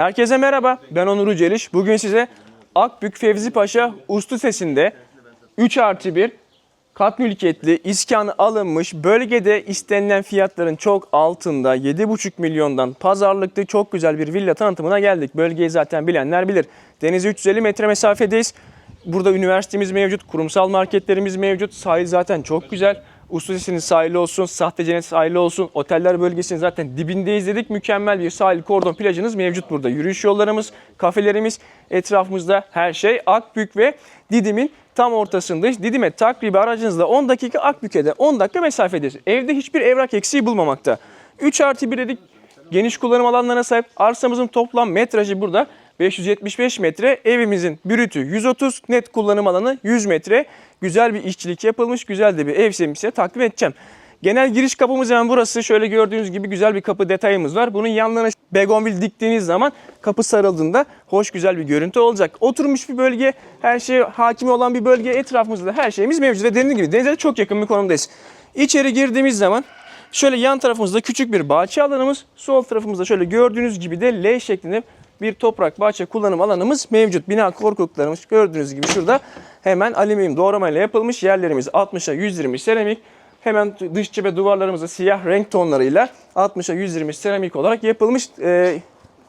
Herkese merhaba, ben Onur Uceliş. Bugün size Akbük Fevzi Paşa Uslu Sesi'nde 3 artı 1 kat mülkiyetli, iskanı alınmış, bölgede istenilen fiyatların çok altında 7,5 milyondan pazarlıklı çok güzel bir villa tanıtımına geldik. Bölgeyi zaten bilenler bilir. Denize 350 metre mesafedeyiz. Burada üniversitemiz mevcut, kurumsal marketlerimiz mevcut. Sahil zaten çok güzel. Uslu Sesi'nin sahili olsun, Sahte Cennet sahili olsun, oteller bölgesinin zaten dibindeyiz dedik. Mükemmel bir sahil kordon plajınız mevcut burada. Yürüyüş yollarımız, kafelerimiz, etrafımızda her şey Akbük ve Didim'in tam ortasındayız. Didim'e takribi aracınızla 10 dakika, Akbük'e de 10 dakika mesafedeyiz. Evde hiçbir evrak eksiği bulmamakta. 3 artı 1 dedik. Geniş kullanım alanlarına sahip. Arsamızın toplam metrajı burada 575 metre. Evimizin brütü 130, net kullanım alanı 100 metre. Güzel bir işçilik yapılmış, güzel de bir ev size takdim edeceğim. Genel giriş kapımız hemen burası. Şöyle gördüğünüz gibi güzel bir kapı detayımız var. Bunun yanlarına begonvil diktiğiniz zaman kapı sarıldığında hoş güzel bir görüntü olacak. Oturmuş bir bölge, her şey hakimi olan bir bölge. Etrafımızda her şeyimiz mevcut ve dediğim gibi denize çok yakın bir konumdayız. İçeri girdiğimiz zaman Şöyle yan tarafımızda küçük bir bahçe alanımız, sol tarafımızda şöyle gördüğünüz gibi de L şeklinde bir toprak bahçe kullanım alanımız mevcut. Bina korkuluklarımız gördüğünüz gibi şurada hemen alüminyum doğramayla yapılmış yerlerimiz 60'a 120 seramik. Hemen dış cephe duvarlarımızda siyah renk tonlarıyla 60'a 120 seramik olarak yapılmış. Ee,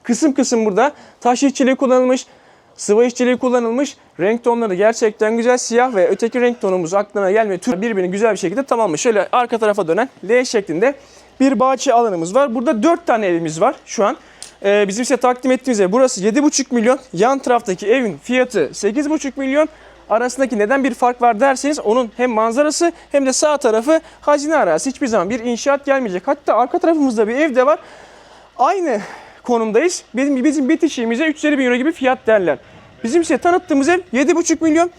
kısım kısım burada taş işçiliği kullanılmış. Sıvı işçiliği kullanılmış. Renk tonları gerçekten güzel. Siyah ve öteki renk tonumuz aklına gelmiyor. Tüm birbirini güzel bir şekilde tamamlamış. Şöyle arka tarafa dönen L şeklinde bir bahçe alanımız var. Burada 4 tane evimiz var şu an. Ee, bizim size takdim ettiğimiz ev burası 7,5 milyon. Yan taraftaki evin fiyatı 8,5 milyon. Arasındaki neden bir fark var derseniz onun hem manzarası hem de sağ tarafı hazine arazisi. Hiçbir zaman bir inşaat gelmeyecek. Hatta arka tarafımızda bir ev de var. Aynı konumdayız. Bizim, bizim bitişiğimize 350 bin euro gibi fiyat derler. Bizim size tanıttığımız ev 7,5 milyon.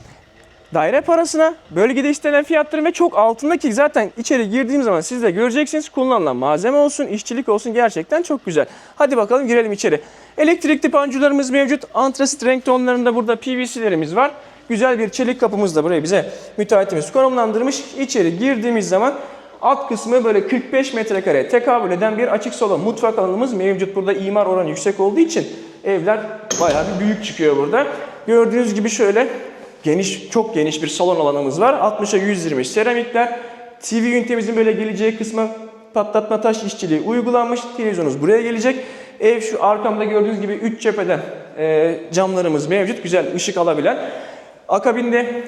Daire parasına bölgede istenen fiyatların ve çok altındaki zaten içeri girdiğim zaman siz de göreceksiniz kullanılan malzeme olsun, işçilik olsun gerçekten çok güzel. Hadi bakalım girelim içeri. Elektrikli pancularımız mevcut. Antrasit renk tonlarında burada PVC'lerimiz var. Güzel bir çelik kapımız da buraya bize müteahhitimiz konumlandırmış. İçeri girdiğimiz zaman Alt kısmı böyle 45 metrekare tekabül eden bir açık salon mutfak alanımız mevcut. Burada imar oranı yüksek olduğu için evler bayağı bir büyük çıkıyor burada. Gördüğünüz gibi şöyle geniş, çok geniş bir salon alanımız var. 60'a 120 seramikler. TV ünitemizin böyle geleceği kısmı patlatma taş işçiliği uygulanmış. Televizyonumuz buraya gelecek. Ev şu arkamda gördüğünüz gibi 3 cepheden e, camlarımız mevcut. Güzel ışık alabilen. Akabinde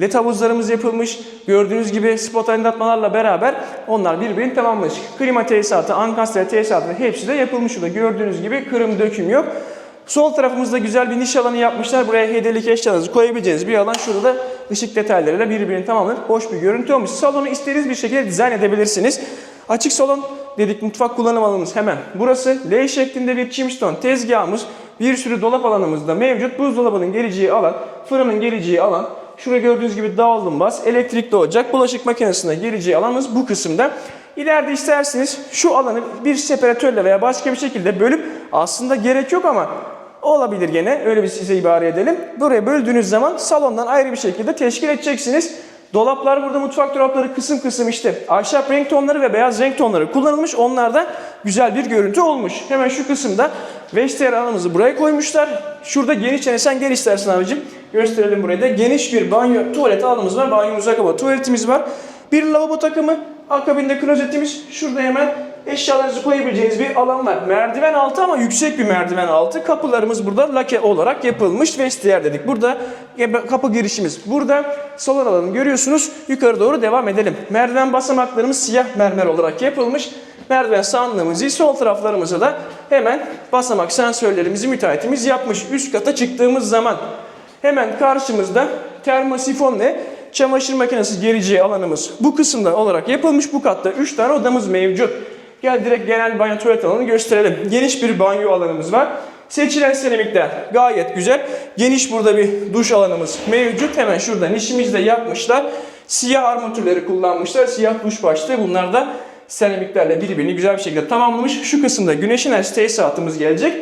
LED havuzlarımız yapılmış. Gördüğünüz gibi spot aydınlatmalarla beraber onlar birbirini tamamlamış. Klima tesisatı, ankastre tesisatı hepsi de yapılmış şurada. Gördüğünüz gibi kırım döküm yok. Sol tarafımızda güzel bir niş alanı yapmışlar. Buraya hediyelik eşyalarınızı koyabileceğiniz bir alan. Şurada da ışık detaylarıyla birbirini tamamlayıp hoş bir görüntü olmuş. Salonu istediğiniz bir şekilde dizayn edebilirsiniz. Açık salon dedik mutfak kullanım alanımız hemen. Burası L şeklinde bir chimstone tezgahımız. Bir sürü dolap alanımız da mevcut. Buzdolabının geleceği alan, fırının geleceği alan. Şurada gördüğünüz gibi davulun bas, elektrikli ocak, bulaşık makinesine geleceği alanımız bu kısımda. İleride isterseniz şu alanı bir separatörle veya başka bir şekilde bölüp aslında gerek yok ama olabilir gene öyle bir size ibare edelim. Buraya böldüğünüz zaman salondan ayrı bir şekilde teşkil edeceksiniz. Dolaplar burada mutfak dolapları kısım kısım işte ahşap renk tonları ve beyaz renk tonları kullanılmış. Onlarda güzel bir görüntü olmuş. Hemen şu kısımda vestiyer alanımızı buraya koymuşlar. Şurada geniş yani sen gel istersen abicim. Gösterelim burayı da. Geniş bir banyo, tuvalet alanımız var. Banyomuza kapalı tuvaletimiz var. Bir lavabo takımı. Akabinde klozetimiz. Şurada hemen eşyalarınızı koyabileceğiniz bir alan var. Merdiven altı ama yüksek bir merdiven altı. Kapılarımız burada lake olarak yapılmış. Vestiyer dedik. Burada kapı girişimiz. Burada salon alanı görüyorsunuz. Yukarı doğru devam edelim. Merdiven basamaklarımız siyah mermer olarak yapılmış. Merdiven sağlığımızı sol taraflarımıza da hemen basamak sensörlerimizi müteahhitimiz yapmış. Üst kata çıktığımız zaman hemen karşımızda termosifon ve çamaşır makinesi geleceği alanımız bu kısımda olarak yapılmış. Bu katta 3 tane odamız mevcut. Gel direkt genel banyo tuvalet alanını gösterelim. Geniş bir banyo alanımız var. Seçilen seramikler gayet güzel. Geniş burada bir duş alanımız mevcut. Hemen şurada nişimizde yapmışlar. Siyah armatürleri kullanmışlar. Siyah duş başlığı. Bunlar da seramiklerle birbirini güzel bir şekilde tamamlamış. Şu kısımda güneş enerjisi tesisatımız gelecek.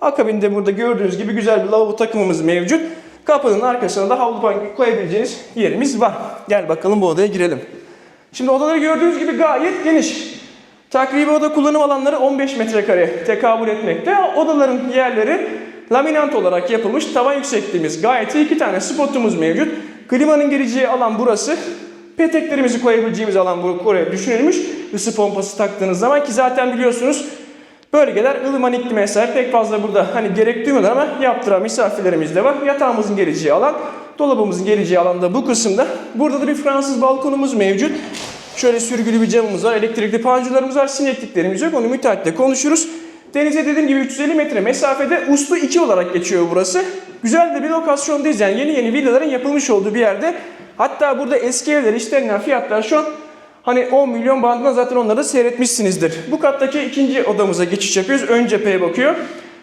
Akabinde burada gördüğünüz gibi güzel bir lavabo takımımız mevcut. Kapının arkasına da havlu banyo koyabileceğiniz yerimiz var. Gel bakalım bu odaya girelim. Şimdi odaları gördüğünüz gibi gayet geniş. Takribi oda kullanım alanları 15 metrekare tekabül etmekte. Odaların yerleri laminant olarak yapılmış. Tavan yüksekliğimiz gayet. İki tane spotumuz mevcut. Klimanın geleceği alan burası. Peteklerimizi koyabileceğimiz alan bu oraya düşünülmüş. Isı pompası taktığınız zaman ki zaten biliyorsunuz bölgeler ılıman iklime sahip. Pek fazla burada hani gerek duymuyorlar ama yaptıran misafirlerimiz de var. Yatağımızın geleceği alan, dolabımızın geleceği alanda bu kısımda. Burada da bir Fransız balkonumuz mevcut. Şöyle sürgülü bir camımız var, elektrikli panjurlarımız var, sinekliklerimiz yok. Onu müteahhitle konuşuruz. Denize dediğim gibi 350 metre mesafede Uslu 2 olarak geçiyor burası. Güzel de bir lokasyondayız yani yeni yeni villaların yapılmış olduğu bir yerde. Hatta burada eski evler istenilen fiyatlar şu an hani 10 milyon bandına zaten onları da seyretmişsinizdir. Bu kattaki ikinci odamıza geçiş yapıyoruz. Ön cepheye bakıyor.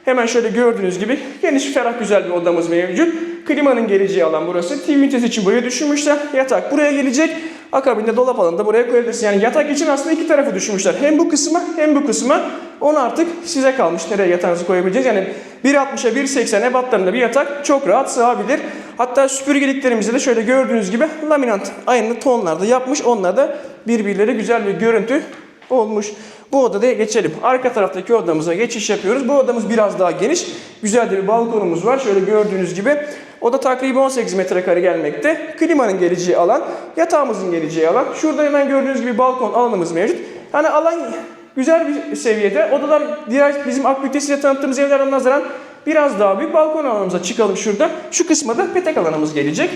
Hemen şöyle gördüğünüz gibi geniş, ferah, güzel bir odamız mevcut. Klimanın geleceği alan burası. TV ünitesi için buraya düşünmüşler. Yatak buraya gelecek. Akabinde dolap alanı da buraya koyabilirsin. Yani yatak için aslında iki tarafı düşünmüşler. Hem bu kısma hem bu kısma. Onu artık size kalmış. Nereye yatağınızı koyabileceğiz. Yani 1.60'a 1.80 ebatlarında bir yatak çok rahat sığabilir. Hatta süpürgeliklerimizi de şöyle gördüğünüz gibi laminant aynı tonlarda yapmış. Onlar da birbirleri güzel bir görüntü olmuş. Bu odada geçelim. Arka taraftaki odamıza geçiş yapıyoruz. Bu odamız biraz daha geniş. Güzel de bir balkonumuz var. Şöyle gördüğünüz gibi. Oda takribi 18 metrekare gelmekte. Klimanın geleceği alan, yatağımızın geleceği alan. Şurada hemen gördüğünüz gibi balkon alanımız mevcut. Yani alan güzel bir seviyede. Odalar diğer bizim Akbük'te tanıttığımız evlerden nazaran biraz daha büyük. Balkon alanımıza çıkalım şurada. Şu kısma da petek alanımız gelecek.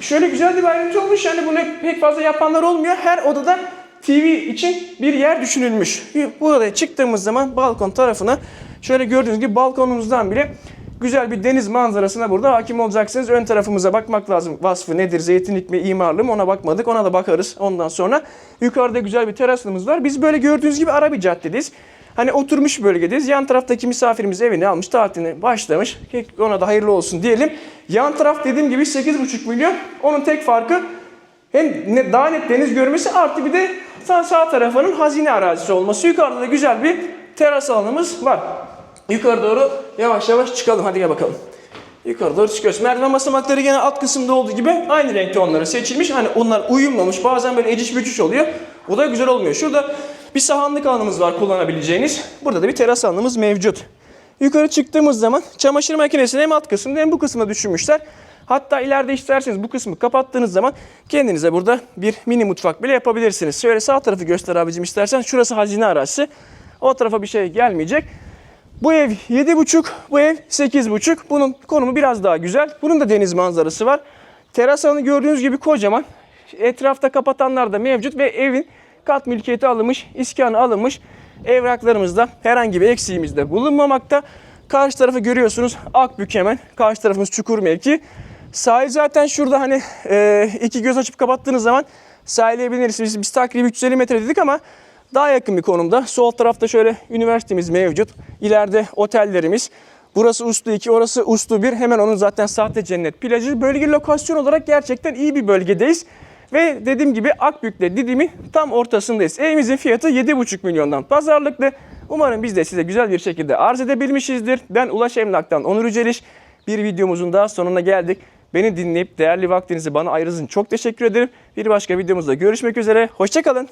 Şöyle güzel bir ayrıntı olmuş. Yani bunu pek fazla yapanlar olmuyor. Her odada TV için bir yer düşünülmüş. Bu odaya çıktığımız zaman balkon tarafına şöyle gördüğünüz gibi balkonumuzdan bile güzel bir deniz manzarasına burada hakim olacaksınız. Ön tarafımıza bakmak lazım. Vasfı nedir? Zeytinlik mi, imarlı mı? Ona bakmadık. Ona da bakarız ondan sonra. Yukarıda güzel bir terasımız var. Biz böyle gördüğünüz gibi ara bir caddedeyiz. Hani oturmuş bölgedeyiz. Yan taraftaki misafirimiz evini almış, tatilini başlamış. Ona da hayırlı olsun diyelim. Yan taraf dediğim gibi 8,5 milyon. Onun tek farkı hem daha net deniz görmesi artı bir de sağ, sağ tarafının hazine arazisi olması. Yukarıda da güzel bir teras alanımız var. Yukarı doğru yavaş yavaş çıkalım. Hadi gel bakalım. Yukarı doğru çıkıyoruz. Merdiven basamakları gene alt kısımda olduğu gibi aynı renkte onları seçilmiş. Hani onlar uyumlamış. Bazen böyle eciş bücüş oluyor. O da güzel olmuyor. Şurada bir sahanlık alanımız var kullanabileceğiniz. Burada da bir teras alanımız mevcut. Yukarı çıktığımız zaman çamaşır makinesini hem alt kısımda hem bu kısımda düşünmüşler. Hatta ileride isterseniz bu kısmı kapattığınız zaman kendinize burada bir mini mutfak bile yapabilirsiniz. Şöyle sağ tarafı göster abicim istersen. Şurası hazine arazisi. O tarafa bir şey gelmeyecek. Bu ev 7,5, bu ev 8,5. Bunun konumu biraz daha güzel. Bunun da deniz manzarası var. Teras alanı gördüğünüz gibi kocaman. Etrafta kapatanlar da mevcut ve evin kat mülkiyeti alınmış, iskanı alınmış. Evraklarımızda herhangi bir eksiğimiz de bulunmamakta. Karşı tarafı görüyorsunuz Akbük hemen. Karşı tarafımız Çukur mevki. Sahil zaten şurada hani e, iki göz açıp kapattığınız zaman sahile binersiniz. Biz, biz takribi 350 metre dedik ama daha yakın bir konumda. Sol tarafta şöyle üniversitemiz mevcut. İleride otellerimiz. Burası Uslu 2, orası Uslu 1. Hemen onun zaten sahte cennet plajı. Bölge lokasyon olarak gerçekten iyi bir bölgedeyiz. Ve dediğim gibi Akbük'le Didim'in tam ortasındayız. Evimizin fiyatı 7,5 milyondan pazarlıklı. Umarım biz de size güzel bir şekilde arz edebilmişizdir. Ben Ulaş Emlak'tan Onur Yüceliş. Bir videomuzun daha sonuna geldik. Beni dinleyip değerli vaktinizi bana ayırdığınız için çok teşekkür ederim. Bir başka videomuzda görüşmek üzere. Hoşçakalın.